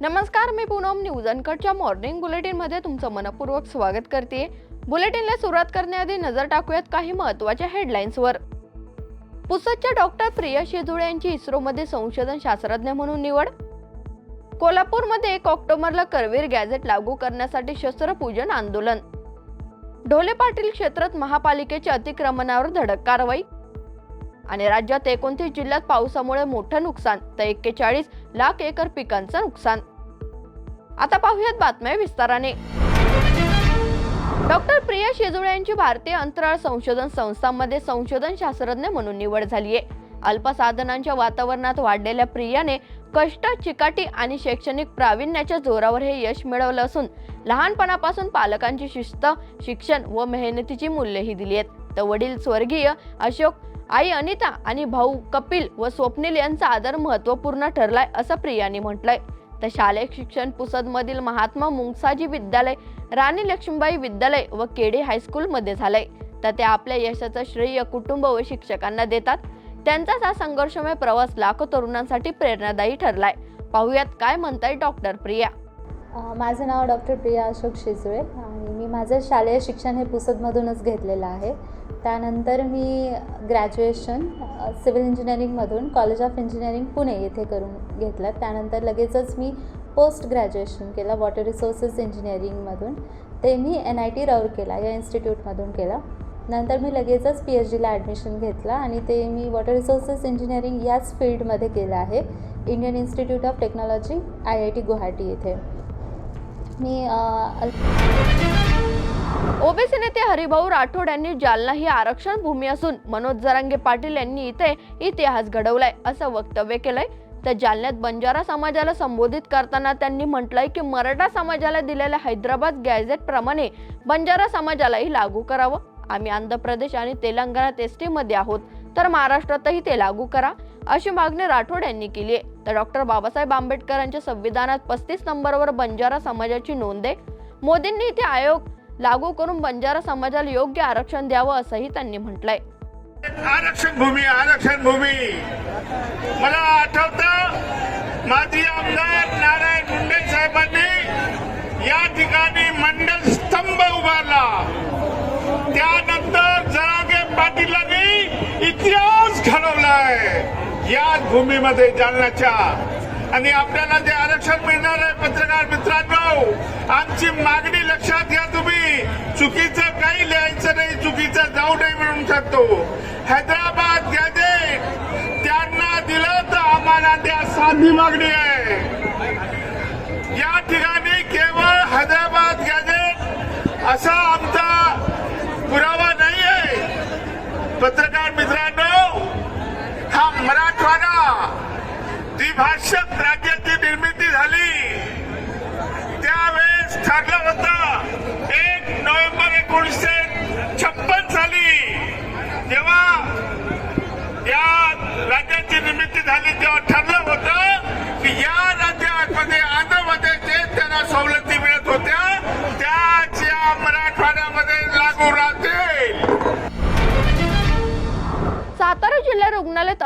नमस्कार मी पूनम न्यूज अनकटच्या मॉर्निंग बुलेटिनमध्ये तुमचं मनपूर्वक स्वागत करते. बुलेटिनला सुरुवात करण्याआधी नजर टाकूयात काही महत्त्वाच्या हेडलाईन्सवर पुसदच्या डॉक्टर प्रिया शेजुळे यांची इस्रोमध्ये संशोधन शास्त्रज्ञ म्हणून निवड. कोल्हापूरमध्ये एक ऑक्टोबरला करवीर गॅझेट लागू करण्यासाठी शस्त्रपूजन आंदोलन. ढोले पाटील क्षेत्रात महापालिकेच्या अतिक्रमणावर धडक कारवाई. आणि राज्यात एकोणतीस जिल्ह्यात पावसामुळे मोठं नुकसान तर एक्केचाळीस लाख एकर पिकांचं नुकसान. आता पाहूयात बातम्या विस्ताराने. डॉक्टर प्रिया शेजुळे यांची भारतीय अंतराळ संशोधन संस्थांमध्ये संशोधन शास्त्रज्ञ म्हणून निवड झाली आहे अल्पसाधनांच्या वातावरणात वाढलेल्या प्रियाने कष्ट चिकाटी आणि शैक्षणिक प्रावीण्याच्या जोरावर हे यश मिळवलं असून लहानपणापासून पालकांची शिस्त शिक्षण व मेहनतीची मूल्यही दिली आहेत तर वडील स्वर्गीय अशोक आई अनिता आणि भाऊ कपिल व स्वप्नील यांचा आदर महत्त्वपूर्ण ठरलाय असं प्रियाने म्हटलंय. तर शालेय शिक्षण पुसदमधील महात्मा मुंगसाजी विद्यालय राणी लक्ष्मीबाई विद्यालय व केडी हायस्कूलमध्ये झालंय. तर ते आपल्या यशाचं श्रेय कुटुंब व शिक्षकांना देतात. त्यांचाच हा संघर्षमय प्रवास लाखो तरुणांसाठी प्रेरणादायी ठरलाय. पाहूयात काय म्हणताय डॉक्टर प्रिया. माझं नाव डॉक्टर प्रिया अशोक शिजवे आणि मी माझं शालेय शिक्षण हे पुसदमधूनच घेतलेलं आहे. त्यानंतर मी ग्रॅज्युएशन सिव्हिल इंजिनिअरिंगमधून कॉलेज ऑफ इंजिनिअरिंग पुणे येथे करून घेतलं. त्यानंतर लगेचच मी पोस्ट ग्रॅज्युएशन केलं वॉटर रिसोर्सेस इंजिनिअरिंगमधून. ते मी एन आय टी राऊरकेला या इन्स्टिट्यूटमधून केलं. नंतर मी लगेचच पी एच डीला ॲडमिशन घेतलं आणि ते मी वॉटर रिसोर्सेस इंजिनिअरिंग याच फील्डमध्ये केलं आहे Indian institute of technology I I T Guwahati येथे. मी ओबीसी नेते हरिभाऊ राठोड यांनी जालना ही आरक्षण भूमी असून मनोज जरांगे पाटील यांनी इथे इतिहास घडवलाय असं वक्तव्य केलंय. तर जालन्यात बंजारा समाजाला संबोधित करताना त्यांनी म्हटलंय की मराठा समाजाला दिलेल्या हैदराबाद गॅझेट प्रमाणे बंजारा समाजालाही लागू करावं. आम्ही आंध्र प्रदेश आणि तेलंगणात एसमध्ये आहोत तर महाराष्ट्रातही ते लागू करा अशी मागणी राठोड यांनी केली आहे. तर डॉक्टर बाबासाहेब आंबेडकरांच्या संविधानात पस्तीस नंबरवर बंजारा समाजाची नोंद आहे. मोदींनी इथे आयोग लागू करून बंजारा समाजाला योग्य आरक्षण द्यावं असंही त्यांनी म्हटलंय. आरक्षण भूमी आरक्षण भूमी. मला आठवतं माजी आमदार नारायण मुंडे साहेबांनी या ठिकाणी मंडल स्तंभ उभारला. त्यानंतर जरागे पाटीलांनी इतिहास घडवलाय. याच भूमीमध्ये जालन्याच्या आणि आपल्याला जे आरक्षण मिळणार आहे पत्रकार मित्रांनो आमची मागणी लक्षात घ्या तुम्ही. चुकीचं काही लिहायचं नाही चुकीचं जाऊ नाही म्हणून शकतो हैदराबाद गॅजेट त्यांना दिलं तर आम्हाला द्या साधी मागणी आहे. या ठिकाणी केवळ हैदराबाद गॅजेट असा आमचा पुरावा नाही आहे पत्रकार मित्रांनो हा मराठवाडा शासक राज्याची निर्मिती झाली. त्यावेळेस ठरलं होतं एक नोव्हेंबर एकोणीसशे छप्पन साली जेव्हा या राज्याची निर्मिती झाली तेव्हा ठरलं होतं की या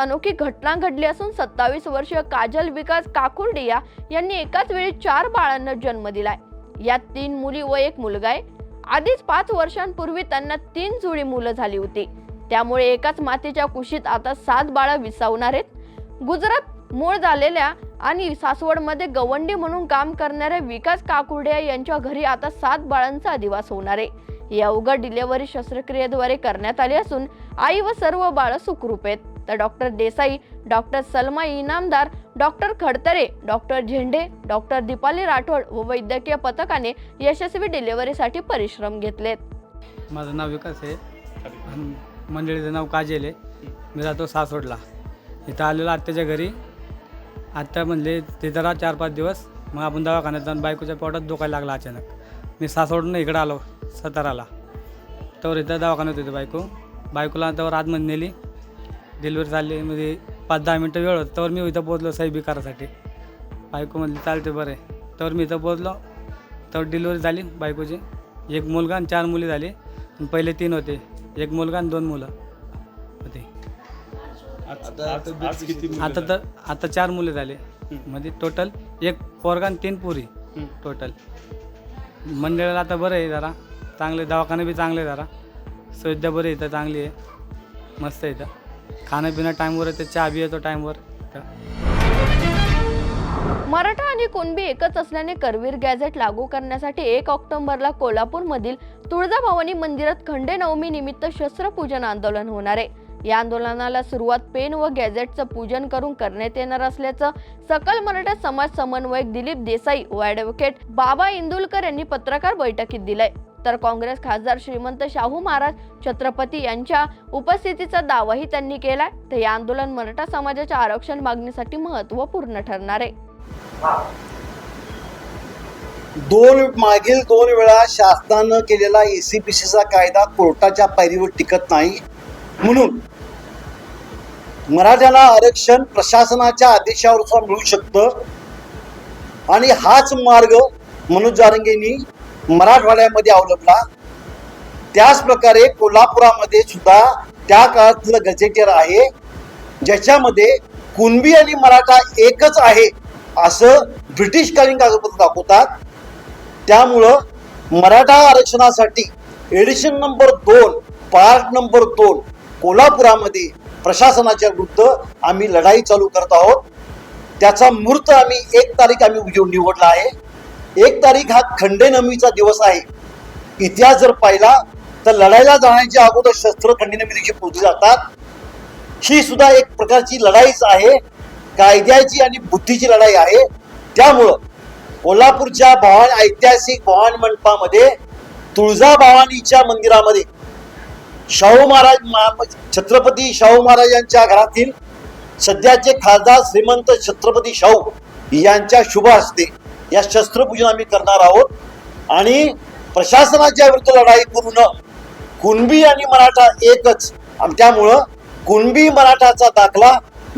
अनोखी घटना घडली असून सत्तावीस वर्षीय काजल विकास काकुर्डिया यांनी एकाच वेळी चार बाळांना जन्म दिलाय. यात तीन मुली व एक मुलगा आहे. आधीच पाच वर्षांपूर्वी त्यांना तीन जुळी मुलं झाली होती. त्यामुळे एकाच मातीच्या कुशीत आता सात बाळं विसावणार आहेत. गुजरात मूळ झालेल्या आणि सासवडमध्ये गवंडी म्हणून काम करणाऱ्या विकास काकुर्डिया यांच्या घरी आता सात बाळांचा अधिवास होणार आहे. या उघड डिलेव्हरी शस्त्रक्रियेद्वारे करण्यात आली असून आई व सर्व बाळ सुखरूप आहेत. तर doctor Desai doctor Salma Inamdar doctor Khadtare doctor Zende doctor Deepali Rathod व वैद्यकीय पथकाने यशस्वी डिलिव्हरीसाठी परिश्रम घेतलेत. माझं नाव विकास आहे. मंडळीचं नाव काजेल आहे. मी राहतो सासवडला. इथं आलेलो आत्याच्या घरी. आत्या म्हणले तिथं राहा चार पाच दिवस मग आपण दवाखान्यात जाऊन बायकोच्या पोटात दुखायला लागला अचानक. मी सासवडून इकडं आलो साताराला. तर इथं दवाखान्यात होते बायको. बायकोला त्यावर आतमध्ये नेली. डिलिव्हरी झाली म्हणजे पाच दहा मिनटं वेळ होतं तर मी इथं पोचलो सही करासाठी बायको म्हणली चालते बरं. आहे तर मी इथं पोचलो तर डिलिव्हरी झाली बायकोची. एक मुलगा आणि चार मुली झाली. आणि पहिले तीन होते. एक मुलगा आणि दोन मुलं होते. आता आज किती आता तर आता चार मुले झाले. मध्ये टोटल एक पोरगा आणि तीन पुरी. टोटल मंडळाला आता बरं आहे जरा. चांगले दवाखाने बी चांगले आहे जरा. सुविधा बरी आहे इथं चांगली आहे. मस्त आहे इथं. खाणं पिणं टाईमवर येतं चहा बी येतो टाईमवर मराठा आणि कुणबी एकच असल्याने करवीर गॅझेट लागू करण्यासाठी एक ऑक्टोबरला कोल्हापूरमधील तुळजाभवानी मंदिरात खंडेनवमी निमित्त शस्त्रपूजन आंदोलन होणार आहे. या आंदोलनाला सुरुवात पेन व गॅझेटचं पूजन करून करण्यात येणार असल्याचं सकल मराठा समाज समन्वयक दिलीप देसाई व ॲडव्होकेट बाबा इंदुलकर यांनी पत्रकार बैठकीत दिलंय. तर काँग्रेस खासदार श्रीमंत शाहू महाराज छत्रपती यांच्या उपस्थितीचा दावाही त्यांनी केलाय. तर हे आंदोलन मराठा समाजाच्या आरक्षण मागणीसाठी महत्त्वपूर्ण ठरणार आहे. दोन मागील दोन वेळा शासनानं केलेला एसीपीसीचा कायदा कोर्टाच्या पायरीवर टिकत नाही. म्हणून मराठ्याला आरक्षण प्रशासनाच्या आदेशावर मिळू शकतं. आणि हाच मार्ग मनोज जारंगेंनी मराठवाड्यामध्ये अवलंबला. त्याच प्रकारे कोल्हापुरामध्ये सुद्धा त्या काळातलं गजेटियर आहे. ज्याच्यामध्ये कुणबी आणि मराठा एकच आहे असं ब्रिटिशकालीन कागदपत्र दाखवतात. त्यामुळं मराठा आरक्षणासाठी एडिशन नंबर दोन पार्ट नंबर दोन कोल्हापुरामध्ये प्रशासनाच्या विरुद्ध आम्ही लढाई चालू करत आहोत. त्याचा मुहूर्त आम्ही एक तारीख आम्ही निवडला आहे. एक तारीख हा खंडेनमीचा दिवस आहे. इतिहास जर पाहिला तर लढायला जाण्याच्या अगोदर शस्त्र खंडेनमी देखील पोचली जातात. ही सुद्धा एक प्रकारची लढाईच आहे. कायद्याची आणि बुद्धीची लढाई आहे. त्यामुळं कोल्हापूरच्या भवान ऐतिहासिक भवानी मंडपामध्ये तुळजाभवानीच्या मंदिरामध्ये शाहू महाराज छत्रपती शाहू महाराजांच्या घरातील सध्याचे खासदार श्रीमंत छत्रपती शाहू यांच्या शुभ असते या शस्त्रपूजन आम्ही करणार आहोत. आणि प्रशासनाच्या विरुद्ध लढाई करू न कुणबी आणि मराठा एकच. आणि त्यामुळं कुणबी मराठाचा दाखला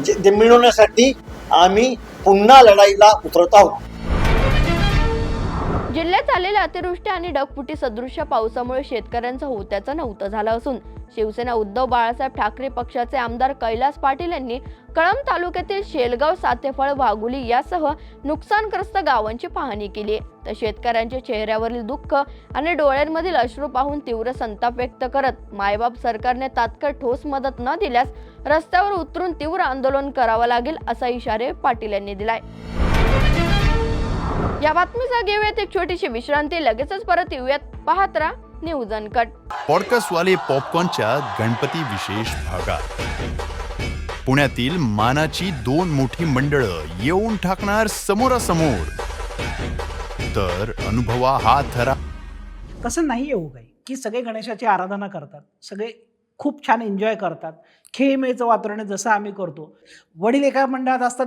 जे मिळवण्यासाठी आम्ही पुन्हा लढाईला उतरत आहोत. जिल्ह्यात आलेल्या अतिवृष्टी आणि ढगफुटी सदृश्य पावसामुळे शेतकऱ्यांचं होत्याचं नव्हतं झालं असून शिवसेना उद्धव बाळासाहेब ठाकरे पक्षाचे आमदार कैलास पाटील यांनी कळंब तालुक्यातील शेलगाव सातेफळ वाघुली यासह नुकसानग्रस्त गावांची पाहणी केली आहे. तर शेतकऱ्यांच्या चेहऱ्यावरील दुःख आणि डोळ्यांमधील अश्रू पाहून तीव्र संताप व्यक्त करत मायबाप सरकारने तात्काळ ठोस मदत न दिल्यास रस्त्यावर उतरून तीव्र आंदोलन करावं लागेल असा इशारे पाटील यांनी दिलाय. या बातमीचा घेऊयात एक छोटीशी विश्रांती. लगेचच परत येऊयात. पाहत राहा न्यूज अनकट पॉडकास्टवाले पॉपकॉर्नच्या गणपती विशेष भागात. पुण्यातील मानाची दोन मोठी मंडळं येऊन टाकणार समोरासमोर. तर अनुभवा हा थरा. तसं नाही येऊ काही की सगळे गणेशाची आराधना करतात. सगळे खूप छान एन्जॉय करतात. खेळमेचं वातावरण जसं आम्ही करतो. वडील एका मंडळात असतात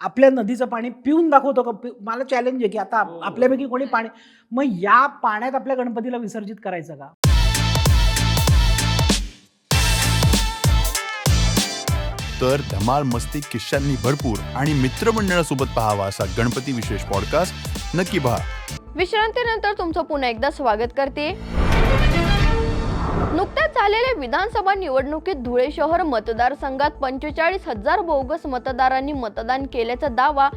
आपल्या नदीचं पाणी पिऊन दाखवतो का? मला चॅलेंज आहे की आता आप- आपल्यापैकी कोणी पाणी मग या पाण्यात आपल्या गणपतीला विसर्जित करायचं का? तर धमाल मस्ती किस्सांनी भरपूर आणि मित्रमंडळासोबत पाहावा असा गणपती विशेष पॉडकास्ट नक्की पहा. विश्रांतीनंतर तुमचं पुन्हा एकदा स्वागत करते. नुकत्याच झालेल्या विधानसभा निवडणुकीत धुळे शहर मतदारसंघात पंचेचाळीस हजार बोगस मतदारांनी मतदान केल्याचा दावा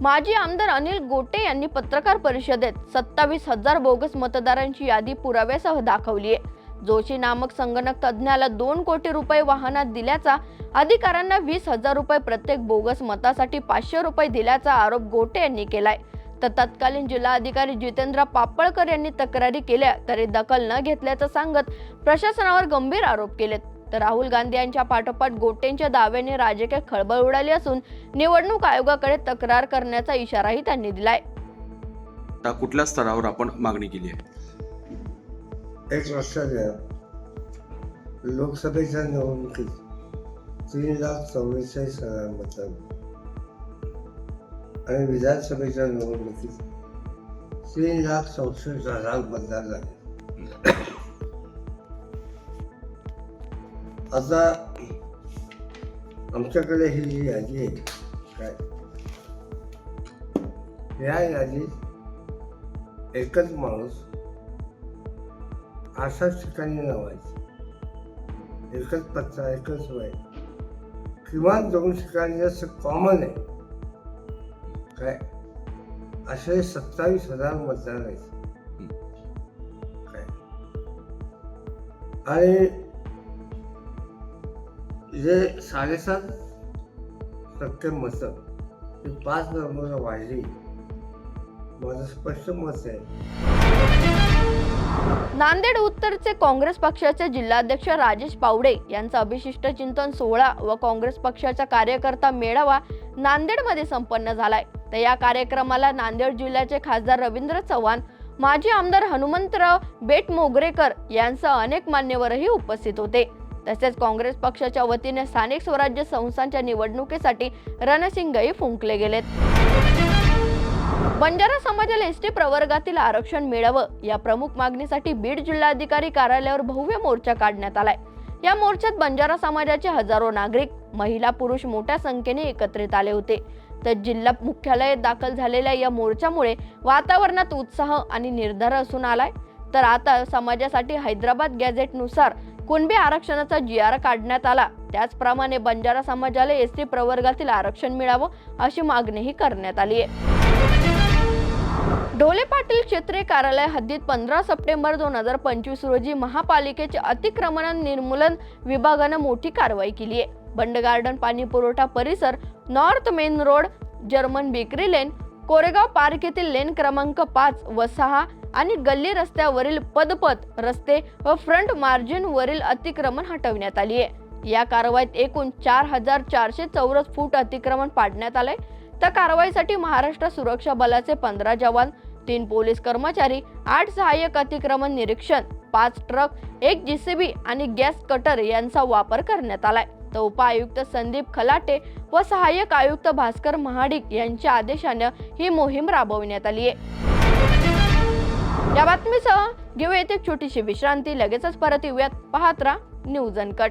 माजी आमदार अनिल गोटे यांनी पत्रकार परिषदेत सत्तावीस हजार बोगस मतदारांची यादी पुराव्यासह दाखवली आहे जोशी नामक संगणक तज्ज्ञाला दोन कोटी रुपये वाहनात दिल्याचा अधिकाऱ्यांना वीस हजार रुपये प्रत्येक बोगस मतासाठी पाचशे रुपये दिल्याचा आरोप गोटे यांनी केलाय. तर तत्कालीन जिल्हाधिकारी जितेंद्र पापळकर यांनी तक्रारी केल्या तरी दखल न घेतल्याचं सांगत प्रशासनावर गंभीर आरोप केलेत. तर राहुल गांधी यांच्या पाठोपाठ गोटेंच्या दाव्याने राजकीय खळबळ उडाली असून निवडणूक आयोगाकडे तक्रार करण्याचा इशाराही त्यांनी दिलाय. आता कुठल्या स्तरावर आपण मागणी केली आहे? एक लक्षात घ्या. लोकसभेच्या निवडणुकीत तीन लाख चौवेचाळीस हजार मतदान आणि विधानसभेच्या निवडणुकीत तीन लाख चौसष्ट हजार मतदार झाले. आता आमच्याकडे ही जी यादी आहे काय? या यादीत एकच माणूस अशाच ठिकाणी लावायचे एकच पत्ता एकच वय. किमान दोन ठिकाणी असं कॉमन आहे काय? असे सत्तावीस हजार मतदार आहेत काय? आणि जे साडेसात टक्के मतं ही पाच नंबर वाढली. माझं स्पष्ट मत आहे. नांदेड उत्तरचे काँग्रेस पक्षाचे जिल्हाध्यक्ष राजेश पावडे यांचा अभिशिष्ट चिंतन सोहळा व काँग्रेस पक्षाचा कार्यकर्ता मेळावा नांदेडमध्ये संपन्न झालाय. तर या कार्यक्रमाला नांदेड जिल्ह्याचे खासदार रवींद्र चव्हाण माजी आमदार हनुमंतराव बेटमोगरेकर यांसह अनेक मान्यवरही उपस्थित होते. तसेच काँग्रेस पक्षाच्या वतीने स्थानिक स्वराज्य संस्थांच्या निवडणुकीसाठी रणसिंगही फुंकले गेलेत. बंजारा समाजाला एसटी प्रवर्गातील आरक्षण मिळावं या प्रमुख मागणीसाठी बीड जिल्हाधिकारी कार्यालयावर भव्य मोर्चा काढण्यात आलाय. या मोर्चात बंजारा समाजाचे हजारो नागरिक महिला पुरुष मोठ्या संख्येने एकत्रित आले होते. तर जिल्हा मुख्यालयात दाखल झालेल्या या मोर्चामुळे वातावरणात उत्साह आणि निर्धार असून आलाय. तर आता समाजासाठी हैदराबाद गॅझेटनुसार कुणबी आरक्षणाचा जी आर काढण्यात आला. त्याचप्रमाणे बंजारा समाजाला एस टी प्रवर्गातील आरक्षण मिळावं अशी मागणीही करण्यात आली आहे. ढोले पाटील क्षेत्रीय कार्यालय हद्दीत पंधरा सप्टेंबर दोन हजार पंचवीस रोजी महापालिकेचे अतिक्रमण निर्मूलन विभागानं मोठी कारवाई केली आहे. बंड गार्डन पाणी पुरवठा परिसर north main road German bakery lane Koregaon park येथील लेन क्रमांक पाच व सहा आणि गल्ली रस्त्यावरील पदपथ रस्ते व फ्रंट मार्जिन वरील अतिक्रमण हटवण्यात आली आहे. या कारवाईत एकूण चार हजार चारशे चौरस फूट अतिक्रमण पाडण्यात आलंय. तर कारवाईसाठी महाराष्ट्र सुरक्षा बलाचे पंधरा जवान तीन पोलीस कर्मचारी आठ सहाय्यक अतिक्रमण निरीक्षण पाच ट्रक एक जीसीबी आणि गॅस कटर यांचा वापर करण्यात आलाय. तर उपआयुक्त संदीप खलाटे व सहाय्यक आयुक्त भास्कर महाडिक यांच्या आदेशानं ही मोहीम राबविण्यात आली आहे. या बातमीसह घेऊया येते एक छोटीशी विश्रांती लगेचच परत येऊयात. पाहत राहा न्यूज अनकट.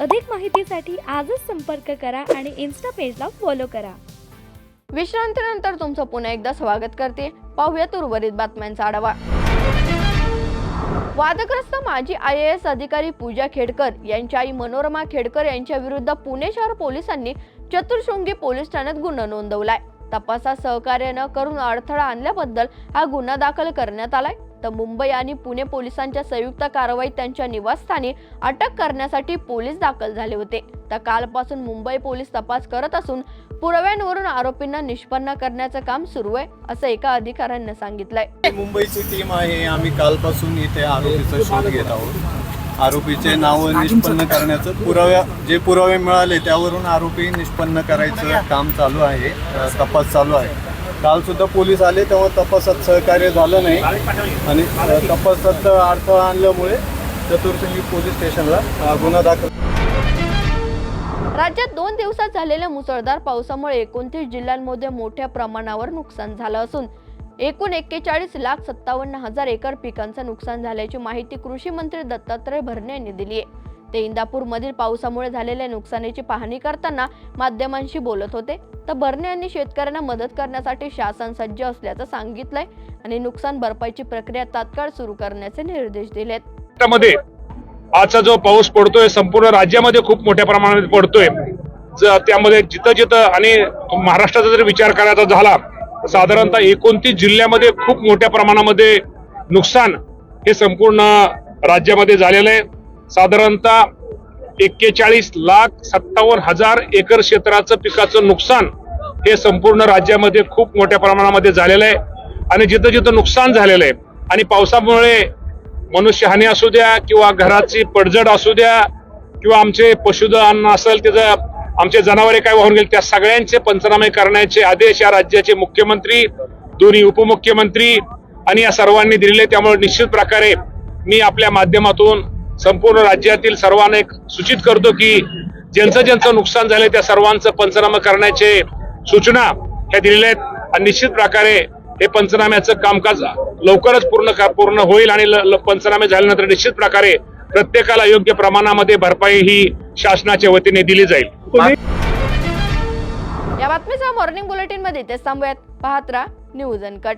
अधिक माहितीसाठी आजच संपर्क करा आणि इन्स्टा पेजला फॉलो करा. विश्रांतीनंतर तुमचं पुन्हा एकदा स्वागत करते. पाहूयात उर्वरित बातम्यांचा आढावा. वादग्रस्त माजी आय ए एस अधिकारी पूजा खेडकर यांच्या आई मनोरमा खेडकर यांच्या विरुद्ध पुणे शहर पोलिसांनी चतुर्शृंगी पोलीस ठाण्यात गुन्हा नोंदवलाय. तपासात सहकार्य न करून अडथळा आणल्याबद्दल हा गुन्हा दाखल करण्यात आलाय. तर मुंबई आणि पुणे पोलिसांच्या संयुक्त कारवाईत त्यांच्या निवासस्थानी अटक करण्यासाठी पोलीस दाखल झाले होते. तर कालपासून मुंबई पोलीस तपास करत असून पुराव्यांवरून आरोपींना निष्पन्न करण्याचं काम सुरू आहे असं एका अधिकाऱ्यानं सांगितलंय. मुंबईची टीम आहे. आम्ही कालपासून इथे आरोपीचा शोध घेत आहोत. आरोपीचे नाव निष्पन्न करण्याचं पुराव्या जे पुरावे मिळाले त्यावरून आरोपी निष्पन्न करायचं काम चालू आहे तपास चालू आहे. काल सुद्धा पोलीस आले तेव्हा तपासात सहकार्य झालं नाही. आणि तपासात अडथळा आणल्यामुळे चतुर्थी पोलीस स्टेशनला गुन्हा दाखल राज्यात दोन दिवसात झालेल्या मुसळधार पावसामुळे एकोणतीस जिल्ह्यांमध्ये मोठ्या प्रमाणावर नुकसान झालं असून एकूण एक्केचाळीस लाख सत्तावन्न हजार एकर पिकांचं नुकसान झाल्याची माहिती कृषी मंत्री दत्तात्रय भरणे यांनी दिली आहे. ते इंदापूरमधील पावसामुळे झालेल्या नुकसानीची पाहणी करताना माध्यमांशी बोलत होते. तर बर्ने यांनी शेतकऱ्यांना मदत करण्यासाठी शासन सज्ज असल्याचं सांगितलंय आणि नुकसान भरपाईची प्रक्रिया तात्काळ सुरू करण्याचे निर्देश दिलेत. त्यामध्ये आजचा जो पाऊस पडतोय संपूर्ण राज्यामध्ये खूप मोठ्या प्रमाणात पडतोय. त्यामध्ये जिथं जिथं आणि महाराष्ट्राचा जर विचार करायचा झाला तर साधारणतः एकोणतीस जिल्ह्यामध्ये खूप मोठ्या प्रमाणामध्ये नुकसान हे संपूर्ण राज्यामध्ये झालेलं आहे. साधारणतः एक्केचाळीस लाख सत्तावन्न हजार एकर क्षेत्राचं पिकाचं नुकसान हे संपूर्ण राज्यामध्ये खूप मोठ्या प्रमाणामध्ये झालेलं आहे. आणि जिथं जिथं नुकसान झालेलं आहे आणि पावसामुळे मनुष्यहानी असू द्या किंवा घराची पडझड असू द्या किंवा आमचे पशुधन असेल त्याचं आमचे जनावरे काय वाहून गेले त्या सगळ्यांचे पंचनामे करण्याचे आदेश या राज्याचे मुख्यमंत्री दोन्ही उपमुख्यमंत्री आणि या सर्वांनी दिलेले त्यामुळे निश्चित प्रकारे मी आपल्या माध्यमातून संपूर्ण राज्यातील सर्वांना एक सूचित करतो की ज्यांचं ज्यांचं नुकसान झालंय त्या सर्वांचं पंचनामा करण्याचे सूचना ह्या दिलेल्या आहेत. आणि निश्चित प्रकारे हे पंचनाम्याचं कामकाज लवकरच पूर्ण पूर्ण होईल आणि पंचनामे झाल्यानंतर निश्चित प्रकारे प्रत्येकाला योग्य प्रमाणामध्ये भरपाई ही शासनाच्या वतीने दिली जाईल. या बातमीचा मॉर्निंग बुलेटिनमध्ये ते थांबूयात. पाहत न्यूज अनकट